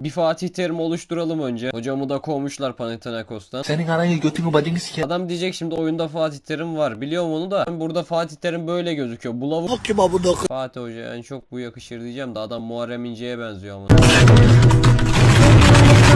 Bir Fatih Terim oluşturalım önce. Hocamı da kovmuşlar Panathinaikos'tan. Senin anayı götünü bacını siker. Adam diyecek şimdi oyunda Fatih Terim var. Biliyorum onu da. Burada Fatih Terim böyle gözüküyor. Bulavuk Bak kim abone Fatih Hoca en çok bu yakışır diyeceğim de adam Muharrem İnce'ye benziyor ama.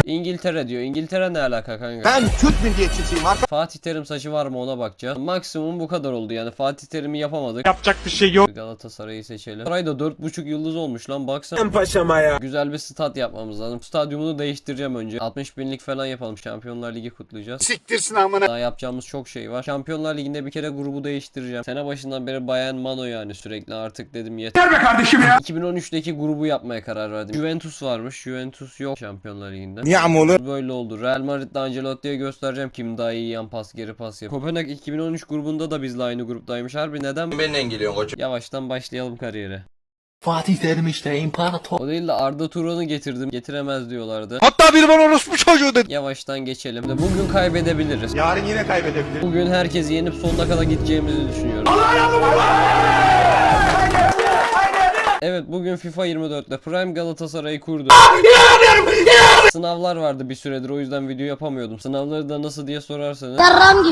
İngiltere diyor. İngiltere ne alaka kanka? Ben Türk milliyetçisiyim artık. Fatih Terim saçı var mı ona bakacağız. Maksimum bu kadar oldu yani. Fatih Terim'i yapamadık. Yapacak bir şey yok. Galatasaray'ı seçelim. Saray da 4.5 yıldız olmuş lan baksana. Ben paşama ya. Güzel bir stat yapmamız lazım. Stadyumunu değiştireceğim önce. 60 binlik falan yapalım. Şampiyonlar Ligi kutlayacağız. Siktirsin amına. Daha yapacağımız çok şey var. Şampiyonlar Ligi'nde bir kere grubu değiştireceğim. Sene başından beri Bayern Mano yani sürekli artık dedim yeter. Be kardeşim ya. 2013'teki grubu yapmaya karar verdim. Juventus varmış. Juventus yok Şampiyonlar Ligi'nde. Niye amolu? Böyle oldu. Real Madrid'de Ancelotti'ye göstereceğim kim daha iyi yan pas geri pas yapıyor. Kopenhag 2013 grubunda da bizle aynı gruptaymış. Harbi neden? Benden geliyorsun koçum. Yavaştan başlayalım kariyere. Fatih Terim işte imparator. O değil de Arda Turan'ı getirdim. Getiremez diyorlardı. Hatta biri bana orospu çocuğu dedi. Yavaştan geçelim. De Bugün kaybedebiliriz. Yarın yine kaybedebilir. Bugün herkesi yenip sonuna kadar gideceğimizi düşünüyorum. Evet bugün FIFA 24'te Prime Galatasaray'ı kurdu. Sınavlar vardı bir süredir o yüzden video yapamıyordum. Sınavları da nasıl diye sorarsanız.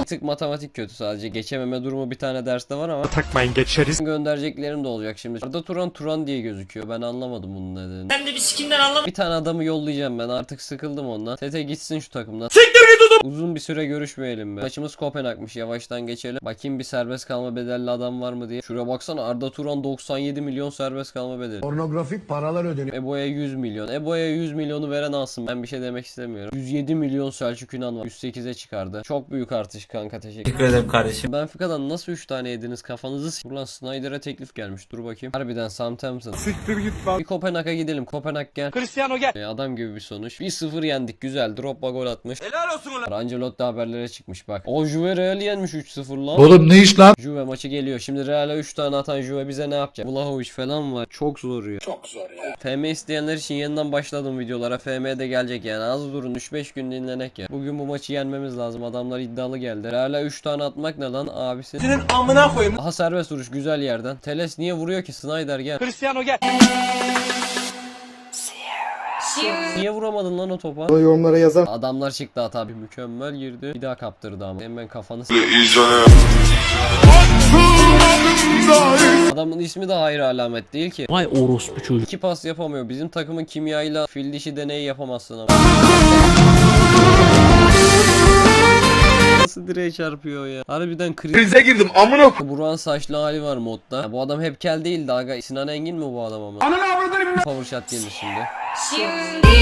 Bir tık matematik kötü sadece. Geçememe durumu bir tane derste var ama. Takmayın geçeriz. Göndereceklerim de olacak şimdi. Arda Turan Turan diye gözüküyor. Ben anlamadım bunun nedenini. Ben de bir sikimden anlamadım. Bir tane adamı yollayacağım ben. Artık sıkıldım ondan. Tete gitsin şu takımdan. Siktir git Uzun bir süre görüşmeyelim be. Maçımız Kopenhag'mış. Yavaştan geçelim. Bakayım bir serbest kalma bedelli adam var mı diye. Şuraya baksana Arda Turan 97 milyon serbest kalma bedeli. Pornografik paralar ödeniyor. Ebo'ya 100 milyon. Ebo'ya 100 milyonu veren alsın. Ben bir şey demek istemiyorum. 107 milyon Selçuk Yunan var. 108'e çıkardı. Çok büyük artış kanka teşekkür Teşekkür ederim kardeşim. Benfica'dan nasıl 3 tane yediniz kafanızı s- Ulan Snyder'e teklif gelmiş. Dur bakayım. Harbiden Southampton. Siktir git lan. Bir Kopenhag'a gidelim. Kopenhag gel. Cristiano gel. E, adam gibi bir sonuç. 1-0 yendik. Güzel. Drogba gol atmış. Helal olsun ulan. Ancelotti haberlere çıkmış bak. O Juve Real'i yenmiş 3-0 lan. Oğlum ne iş lan? Juve maçı geliyor. Şimdi Real'e 3 tane atan Juve bize ne yapacak? Vlahovic falan var. Çok zor ya. Çok zor ya. FM isteyenler için yeniden başladım videolara. FM de gelecek yani. Az durun 3-5 gün dinlenek ya. Bugün bu maçı yenmemiz lazım. Adamlar iddialı geldi. Real'e 3 tane atmak ne lan abisi? Senin amına koyayım. Aha serbest vuruş güzel yerden. Teles niye vuruyor ki? Snyder gel. Cristiano gel. Niye vuramadın lan o topa? Yorumlara yazar. Adamlar çıktı at abi mükemmel girdi. Bir daha kaptırdı ama. Hemen kafanı s- Adamın ismi de hayır alamet değil ki. Vay orospu çocuk. İki pas yapamıyor. Bizim takımın kimyayla fil dişi deneyi yapamazsın ama. Nasıl direğe çarpıyor ya? Harbiden kriz. Krize girdim amına koyayım. Burak'ın saçlı hali var modda. Ya bu adam hep kel değil de aga. Sinan Engin mi bu adam ama? Ananı avradını Power shot gelir şimdi. Şimdi.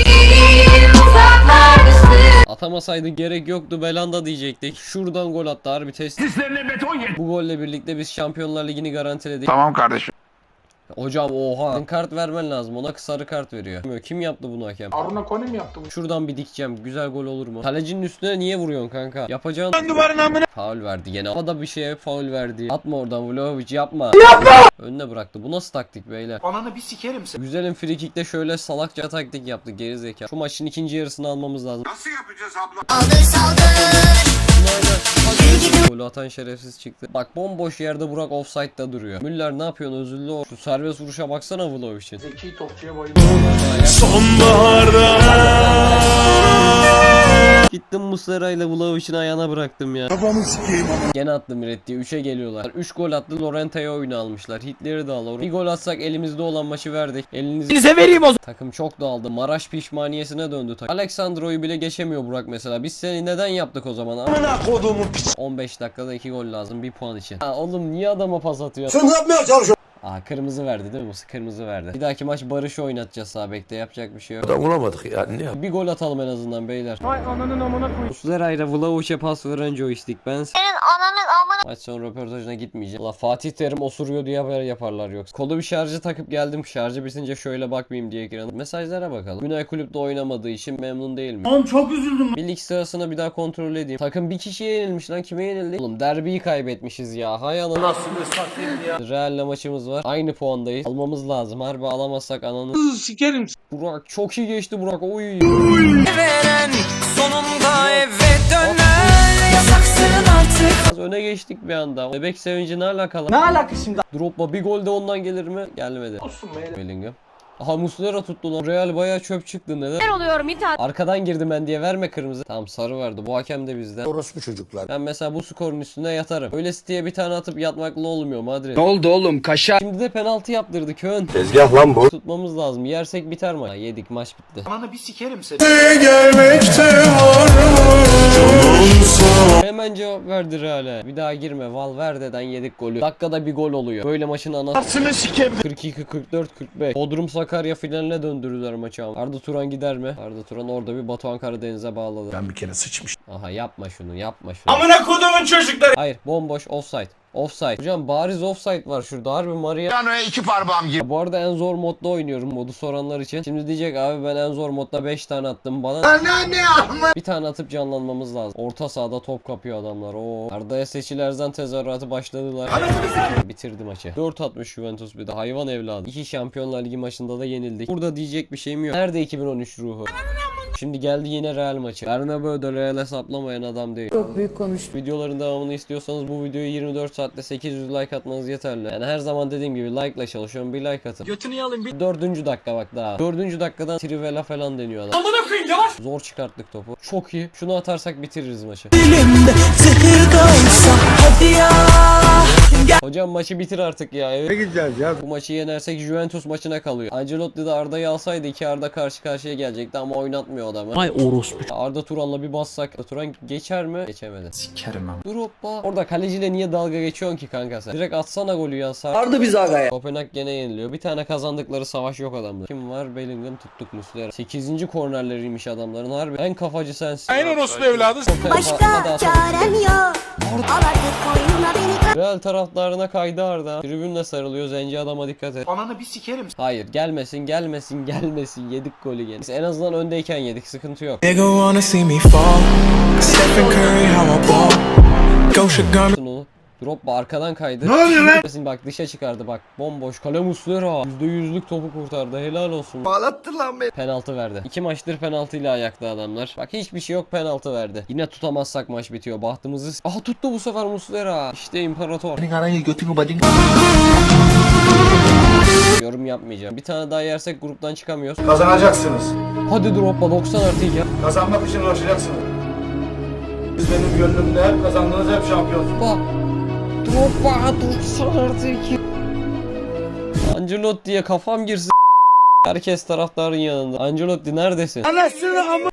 Atamasaydın gerek yoktu Belanda diyecektik. Şuradan gol attı harbi test. Sizlerine beton yedi. Bu golle birlikte biz Şampiyonlar Ligi'ni garantiledik. Tamam kardeşim. Hocam oha. Senin kart vermen lazım. Ona sarı kart veriyor. Bilmiyorum, Kim yaptı bunu hakem? Aruna Kone mi yaptı bu? Şuradan bir dikeceğim. Güzel gol olur mu? Kalecinin üstüne niye vuruyorsun kanka? Yapacağın Ben duvarın amına. faul verdi gene. O da bir şeye faul verdi. Atma oradan Vlahovic yapma. Yapma. Önüne bıraktı. Bu nasıl taktik beyler? Ananı bir sikerim sen. Güzelim free kick'te şöyle salakça taktik yaptı geri zeka. Şu maçın ikinci yarısını almamız lazım. Nasıl yapacağız abla? Golü atan şerefsiz çıktı. Bak bomboş yerde Burak offside'da duruyor. Müller ne yapıyorsun özürlü o. Şu serbest vuruşa baksana Vlahovic'in. Zeki topçuya bayılıyor. Gittim Muslera ile Vlahovic'in ayağına bıraktım ya. Kafamı sikeyim ama. Gene attı Miret diye 3'e geliyorlar. 3 gol attı Lorente'ye oyunu almışlar. Hitler'i de al. Bir gol atsak elimizde olan maçı verdik. Elinizi Elinize vereyim o zaman. Takım çok dağıldı. Maraş pişmaniyesine döndü takım. Aleksandro'yu bile geçemiyor Burak mesela. Biz seni neden yaptık o zaman? Amına koduğumu piç. 15 dakikada 2 gol lazım. 1 puan için. Ha, oğlum niye adama pas atıyor? Sen ne yapmaya çalışıyorsun? Aa kırmızı verdi değil mi? Kırmızı verdi. Bir dahaki maç Barış'ı oynatacağız sağ bekte. Yapacak bir şey yok. Da vuramadık ya ne Bir gol atalım en azından beyler. Vay ananın amına koy. Muslera ile Vlahovic'e pas veren joystick. Ben Senin ananın amına Maç sonu röportajına gitmeyeceğim. Ulan Fatih Terim osuruyor diye haber yaparlar yoksa. Kolu bir şarjı takıp geldim. Şarjı bitince şöyle bakmayayım diye girelim. Mesajlara bakalım. Günay kulüpte oynamadığı için memnun değil mi? Oğlum çok üzüldüm. Bir lig sırasını bir daha kontrol edeyim. Takım bir kişiye yenilmiş lan. Kime yenildi? Oğlum derbiyi kaybetmişiz ya. Hay Allah. Nasıl satayım ya? Real'le maçımız var. Aynı puandayız. Almamız lazım. Harbi alamazsak ananı. Sikerim. Burak çok iyi geçti Burak. Oy. Veren sonunda eve döner. Yasaksın artık. Az öne geçtik bir anda. Bebek sevinci ne alakalı? Ne alaka şimdi? Droppa bir gol de ondan gelir mi? Gelmedi. Olsun be. Bellingham. Aha Muslera tuttu lan. Real bayağı çöp çıktı neden? oluyorum İthat. Arkadan girdim ben diye verme kırmızı. Tamam sarı vardı. Bu hakem de bizden. Orospu çocuklar. Ben mesela bu skorun üstüne yatarım. Öyle City'ye bir tane atıp yatmakla olmuyor Madrid. Ne oldu oğlum kaşar? Şimdi de penaltı yaptırdı Kön. Tezgah lan bu. Tutmamız lazım. Yersek biter mi? Ha, yedik maç bitti. Ananı bir sikerim seni. Hemen cevap verdi Real'e. Bir daha girme. Valverde'den yedik golü. Dakikada bir gol oluyor. Böyle maçın anasını 42 44 45. Bodrum Sakarya finaline döndürdüler maçı ama. Arda Turan gider mi? Arda Turan orada bir Batuhan Karadeniz'e bağladı. Ben bir kere sıçmış. Aha yapma şunu yapma şunu. Amına kodumun çocukları. Hayır bomboş offside. Offside. Hocam bariz offside var şurada. Harbi Maria. Yani iki parmağım gibi. Bu arada en zor modda oynuyorum modu soranlar için. Şimdi diyecek abi ben en zor modda 5 tane attım bana. Bir tane atıp canlanmamız lazım. Orta sahada top kapıyor adamlar. Oo. Arda'ya seçilerden tezahüratı başladılar. Bitirdi maçı. 4 atmış Juventus bir de hayvan evladı. İki Şampiyonlar Ligi maçında da yenildik. Burada diyecek bir şeyim yok. Nerede 2013 ruhu? Şimdi geldi yine Real maçı. Bernabeu'da Real'e saplamayan adam değil. Çok büyük konuş. Videoların devamını istiyorsanız bu videoyu 24 saatte 800 like atmanız yeterli. Yani her zaman dediğim gibi like ile çalışıyorum. Bir like atın. Götünü yalayım bir. Dördüncü dakika bak daha. Dördüncü dakikadan Trivela falan deniyor adam. Amına koyayım yavaş. Zor çıkarttık topu. Çok iyi. Şunu atarsak bitiririz maçı. Hocam maçı bitir artık ya. Evet. gideceğiz ya? Bu maçı yenersek Juventus maçına kalıyor. Ancelotti de Arda'yı alsaydı iki Arda karşı karşıya gelecekti ama oynatmıyor adamı. Ay orospu. Arda Turan'la bir bassak. Arda Turan geçer mi? Geçemedi. Sikerim ha. Dur hoppa. Orada kaleciyle niye dalga geçiyorsun ki kanka sen? Direkt atsana golü ya. Sar. Vardı biz agaya. Kopenhag gene yeniliyor. Bir tane kazandıkları savaş yok adamda. Kim var? Bellingham tuttuk Muslera. 8. kornerleriymiş adamların harbi. En kafacı sensin. Aynen orospu evladı. Başka çarem yok. Al artık koynuna beni Real taraftarına kaydı Arda. Tribünle sarılıyor. Zenci adama dikkat et. Ananı bir sikerim. Hayır gelmesin gelmesin gelmesin yedik golü gene. Biz en azından öndeyken yedik sıkıntı yok. Drogba arkadan kaydı. Ne oluyor lan? Bak dışa çıkardı bak. Bomboş. Kale Muslera. %100'lük topu kurtardı. Helal olsun. Bağlattın lan beni. Penaltı verdi. İki maçtır penaltıyla ayakta adamlar. Bak hiçbir şey yok penaltı verdi. Yine tutamazsak maç bitiyor. Bahtımızı... Aha tuttu bu sefer Muslera. İşte imparator. Yorum yapmayacağım. Bir tane daha yersek gruptan çıkamıyoruz. Kazanacaksınız. Hadi Drogba 90 artı 2 ya. Kazanmak için uğraşacaksınız. Siz benim gönlümde hep kazandınız hep şampiyonsunuz. Drogba. Drogba 90 artı 2. Ancelotti'ye kafam girsin. Herkes taraftarın yanında. Ancelotti neredesin?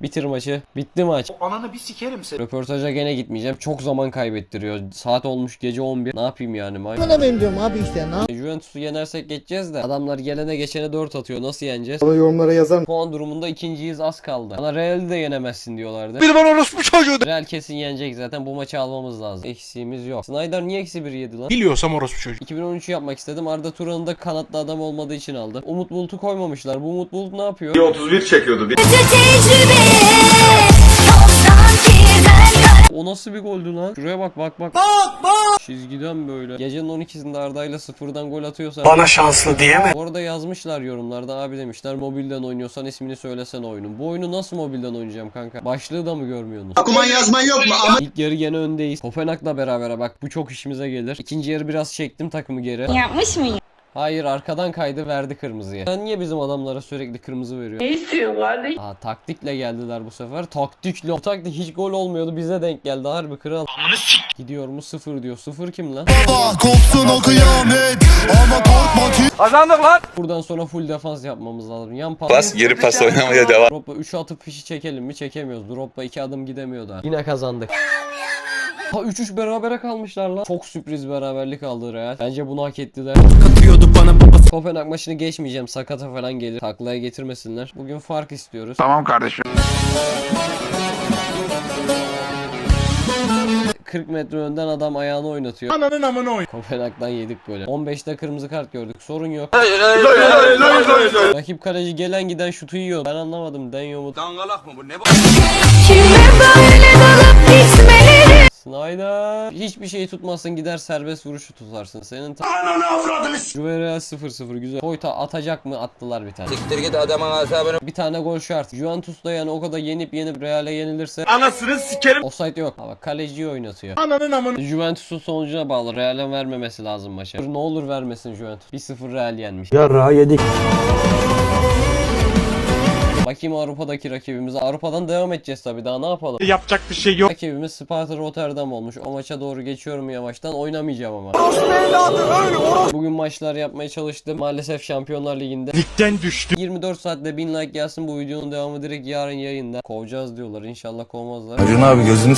Bitir maçı. Bitti maç. Ananı bir sikerim seni. Röportaja gene gitmeyeceğim. Çok zaman kaybettiriyor. Saat olmuş gece 11. Ne yapayım yani? May Bana ben diyorum abi işte ne Juventus'u yenersek geçeceğiz de adamlar gelene geçene 4 atıyor. Nasıl yeneceğiz? Bana yorumlara yazar Puan durumunda ikinciyiz az kaldı. Bana Real'i de yenemezsin diyorlardı. Bir bana orospu çocuğu. Real kesin yenecek zaten bu maçı almamız lazım. Eksiğimiz yok. Snyder niye eksi 1 yedi lan? Biliyorsam orospu çocuğu. 2013'ü yapmak istedim. Arda Turan'ı da kanatlı adam olmadığı için aldı. Umut Bulut'u koymamışlar. Bu Umut Bulut ne yapıyor? 31 çekiyordu. O nasıl bir goldü lan? Şuraya bak bak bak. Bak bak. Çizgiden böyle. Gecenin 12'sinde Arda'yla sıfırdan gol atıyorsa. Bana şanslı diye mi? Bu arada yazmışlar yorumlarda abi demişler mobilden oynuyorsan ismini söylesen oyunun. Bu oyunu nasıl mobilden oynayacağım kanka? Başlığı da mı görmüyorsunuz? Okuman yazman yok mu? Ama İlk yarı gene öndeyiz. Kopenhag'la beraber bak bu çok işimize gelir. İkinci yarı biraz çektim takımı geri. Yapmış mıyım? Hayır arkadan kaydı verdi kırmızıyı. Sen niye bizim adamlara sürekli kırmızı veriyor? Ne istiyorsun kardeş? Aa taktikle geldiler bu sefer. Taktikle. O taktik hiç gol olmuyordu. Bize denk geldi harbi kral. Gidiyor mu sıfır diyor. Sıfır kim lan? Kopsun o kıyamet. Ama korkma ki. Kazandık lan. Buradan sonra full defans yapmamız lazım. Yan pas. Pas geri pas oynamaya devam. Droppa 3 atıp fişi çekelim mi? Çekemiyoruz. Droppa 2 adım gidemiyor daha. Yine kazandık. Ha 3-3 berabere kalmışlar lan. Çok sürpriz beraberlik aldı Real. Bence bunu hak ettiler. Katıyordu bana babası. Kopenhag maçını geçmeyeceğim. Sakata falan gelir. Taklaya getirmesinler. Bugün fark istiyoruz. Tamam kardeşim. 40 metre önden adam ayağını oynatıyor. Ananın amına oy. Kopenhag'dan yedik böyle. 15'te kırmızı kart gördük. Sorun yok. Rakip kaleci gelen giden şutu yiyor. Ben anlamadım. Deniyor mu? Dangalak mı bu? Ne bu? Kime böyle dalıp gitmeleri? Snyder. Hiçbir şeyi tutmasın gider serbest vuruşu tutarsın. Senin ta... Ananı avradını Juventus 0-0 güzel. Koyta atacak mı? Attılar bir tane. Siktir git adamın asabını. Bir tane gol şart. Juventus da yani o kadar yenip yenip Real'e yenilirse Anasını sikerim. offside yok. Ama kaleciyi oynatıyor. Ananın amını. Juventus'un sonucuna bağlı. Real'e vermemesi lazım maçı. Ne olur vermesin Juventus. 1-0 Real yenmiş. Yarrağı yedik. Bakayım Avrupa'daki rakibimiz. Avrupadan devam edeceğiz tabii. Daha ne yapalım? Yapacak bir şey yok. Rakibimiz Sparta Rotterdam olmuş. O maça doğru geçiyorum yavaştan. Oynamayacağım ama. Bugün maçlar yapmaya çalıştım. Maalesef Şampiyonlar Ligi'nde. Ligden düştü. 24 saatte 1000 like gelsin bu videonun devamı direkt yarın yayında. Kovacağız diyorlar. İnşallah kovmazlar. Acun abi gözünü